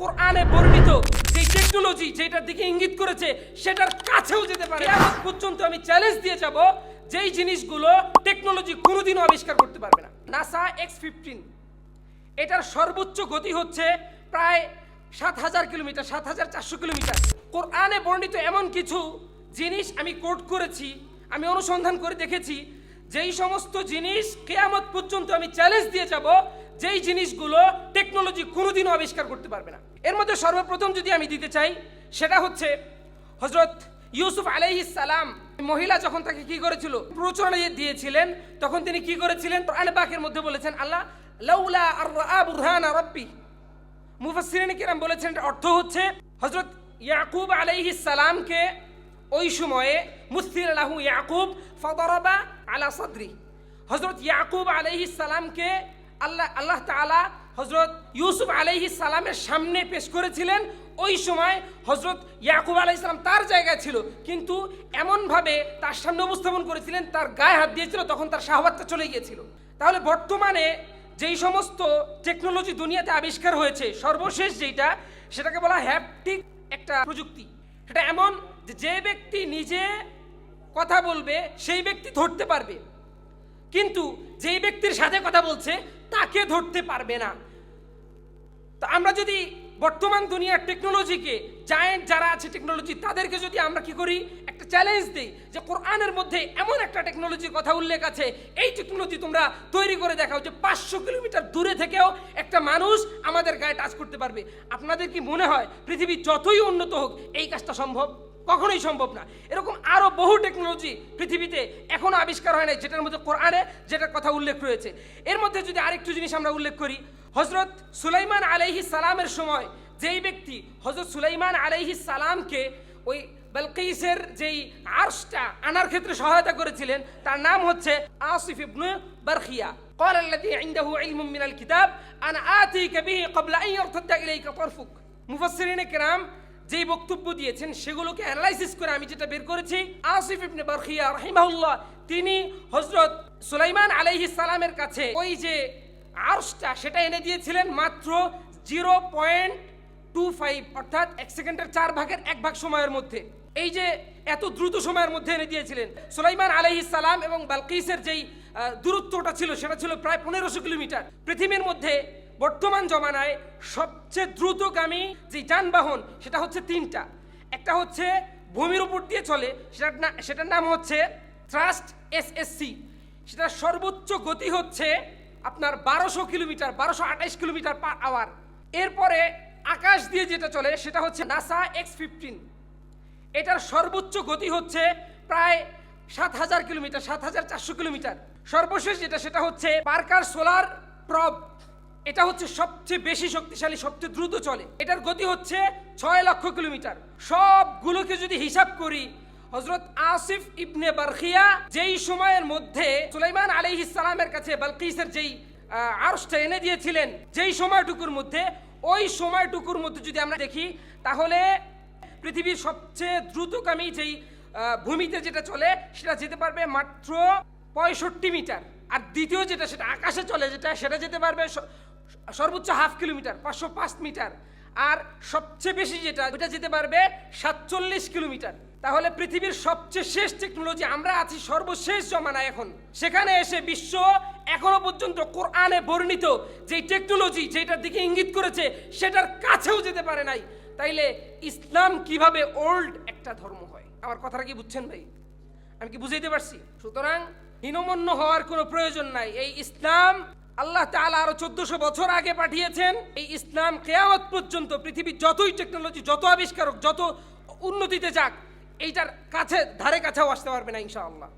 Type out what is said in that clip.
কোরআনে বর্ণিত যে টেকনোলজি যেটার দিকে ইঙ্গিত করেছে সেটার কাছেও যেতে পারে কিয়ামত পর্যন্ত আমি চ্যালেঞ্জ দিয়ে যাব যেই জিনিসগুলো টেকনোলজি কোনোদিনও আবিষ্কার করতে পারবে না। নাসা এক্স ফিফটিন এটার সর্বোচ্চ গতি হচ্ছে প্রায় সাত হাজার কিলোমিটার সাত হাজার চারশো কিলোমিটার। কোরআনে বর্ণিত এমন কিছু জিনিস আমি কোট করেছি আমি অনুসন্ধান করে দেখেছি যেই সমস্ত জিনিস কেয়ামত পর্যন্ত আমি চ্যালেঞ্জ দিয়ে যাব, যেই জিনিসগুলো টেকনোলজি কোনোদিনও আবিষ্কার করতে পারবে না। এর মধ্যে সর্বপ্রথম যদি আমি দিতে চাই, সেটা হচ্ছে হজরত ইউসুফ সালাম, মহিলা যখন তাকে কি করেছিল? প্রচলনা দিয়েছিলেন। তখন তিনি কি করেছিলেন? কোরআন পাকের মধ্যে বলেছেন, আল্লাহ, লাউলা আর রাব্বি। মুফাসসিরিন কিরাম বলেছেন অর্থ হচ্ছে হযরত ইয়াকুব আলাইহিস সালামকে ওই সময়ে মুসির লাহু ইয়াকুব ফাদারাবা আলা সাদরি। হজরত ইয়াকুব আলাইহিস সালামকে আল্লাহ আল্লাহ তাআলা হজরত ইউসুফ আলাইহিস সালামের সামনে পেশ করেছিলেন। ওই সময় হজরত ইয়াকুব আলাইহিস সালাম তার জায়গায় ছিল, কিন্তু এমনভাবে তার সামনে উপস্থাপন করেছিলেন, তার গায়ে হাত দিয়েছিল, তখন তার শাহবাতটা চলে গিয়েছিল। তাহলে বর্তমানে যেই সমস্ত টেকনোলজি দুনিয়াতে আবিষ্কার হয়েছে, সর্বশেষ যেটা সেটাকে বলা হ্যাপটিক একটা প্রযুক্তি। সেটা এমন যে ব্যক্তি নিজে কথা বলবে, সেই ব্যক্তি ধরতে পারবে। কিন্তু যেই ব্যক্তির সাথে কথা বলছে, তাকে ধরতে পারবে না। তা আমরা যদি বর্তমান দুনিয়ার টেকনোলজিকে জায়েন্ট যারা আছে টেকনোলজি তাদেরকে যদি আমরা কি করি? একটা চ্যালেঞ্জ দিই যে কোরআনের মধ্যে এমন একটা টেকনোলজির কথা উল্লেখ আছে, এই টেকনোলজি তোমরা তৈরি করে দেখাও যে পাঁচশো কিলোমিটার দূরে থেকেও একটা মানুষ আমাদের গায়ে টাচ করতে পারবে। আপনাদের কি মনে হয়, পৃথিবী যতই উন্নত হোক, এই কাজটা সম্ভব? কখনোই সম্ভব না এরকম আরও বহু টেকনোলজি পৃথিবীতে এখনও আবিষ্কার হয় নাই যেটার মধ্যে কোরআনে যেটার কথা উল্লেখ রয়েছে এর মধ্যে যদি আরেকটু জিনিস আমরা উল্লেখ করি হজরত সুলাইমান আলাইহি সালামের সময় যেই ব্যক্তি হজরত সুলাইমান আলাইহি সালামকে ওই বেলকিসের যেই আর্শটা আনার ক্ষেত্রে সহায়তা করেছিলেন তার নাম হচ্ছে আসিফ ইবনু বারখিয়া قال الذي عنده علم من الكتاب انا اتيك به قبل ان يرتد اليك طرفك মুফাসসিরিনে কেরাম যেই বক্তব্য দিয়েছেন, সেগুলোকে অ্যানালাইসিস করে আমি যেটা বের করেছি, আসিফ ইবনে বারখিয়া রাহিমাহুল্লাহ, তিনি হজরত সুলাইমান আলাইহিস সালামের কাছে ওই যে আর্শটা, সেটা এনে দিয়েছিলেন মাত্র জিরো পয়েন্ট টু ফাইভ অর্থাৎ এক সেকেন্ডের চার ভাগের এক ভাগ সময়ের মধ্যে। এই যে এত দ্রুত সময়ের মধ্যে এনে দিয়েছিলেন। সুলাইমান আলাইহিস সালাম এবং বালকিসের যেই দূরত্বটা ছিল, সেটা ছিল প্রায় পনেরোশো কিলোমিটার। পৃথিবীর মধ্যে বর্তমান জমানায় সবচেয়ে দ্রুতগামী যে যানবাহন, সেটা হচ্ছে তিনটা। একটা হচ্ছে ভূমির উপর দিয়ে চলে, সেটার না, সেটার নাম হচ্ছে থ্রাস্ট এসএসসি সেটার সর্বোচ্চ গতি হচ্ছে আপনার বারোশো কিলোমিটার, বারোশো আঠাইশ কিলোমিটার পার আওয়ার। এরপরে আকাশ দিয়ে যেটা চলে, সেটা হচ্ছে নাসা এক্স ফিফটিন এটার সর্বোচ্চ গতি হচ্ছে প্রায় সাত হাজার কিলোমিটার, সাত হাজার চারশো কিলোমিটার। সর্বশেষ যেটা, সেটা হচ্ছে পার্কার সোলার প্রব এটা হচ্ছে সবচেয়ে বেশি শক্তিশালী সবচেয়ে দ্রুত চলে। এটার গতি হচ্ছে ছয় লক্ষ কিলোমিটার। সবগুলোকে যদি হিসাব করি হজরত আসিফ ইবনে বারখিয়া যেই সময়ের মধ্যে সুলাইমান আলাইহিস সালামের কাছে বালকিসের যেই আহ, আরশটা এনে দিয়েছিলেন যেই সময়টুকুর মধ্যে ওই সময়টুকুর মধ্যে যদি আমরা দেখি তাহলে পৃথিবীর সবচেয়ে দ্রুতগামী যেই ভূমিতে যেটা চলে সেটা যেতে পারবে মাত্র পঁয়ষট্টি মিটার। আর দ্বিতীয় যেটা সেটা আকাশে চলে যেটা সেটা যেতে পারবে সর্বোচ্চ হাফ কিলোমিটার, পাঁচশো পাঁচ মিটার। আর সবচেয়ে বেশি যেটা ওটা যেতে পারবে সাতচল্লিশ কিলোমিটার। তাহলে পৃথিবীর সবচেয়ে শেষ টেকনোলজি আমরা আছি সর্বশেষ জমানায় এখন। সেখানে এসে বিশ্ব এখনও পর্যন্ত কোরআনে বর্ণিত যেই টেকনোলজি যেটার দিকে ইঙ্গিত করেছে, সেটার কাছেও যেতে পারে নাই। তাইলে ইসলাম কীভাবে ওল্ড একটা ধর্ম হয়? আমার কথাটা কি বুঝছেন ভাই? আমি কি বুঝাইতে পারছি? সুতরাং হীনমন্য হওয়ার কোনো প্রয়োজন নাই। এই ইসলাম আল্লাহ তালা আরও চোদ্দশো বছর আগে পাঠিয়েছেন, এই ইসলাম কেয়ামত পর্যন্ত পৃথিবীর যতই টেকনোলজি যত আবিষ্কারক, যত উন্নতিতে যাক, এইটার কাছে, ধারে কাছেও আসতে পারবে না ইনশাআল্লাহ।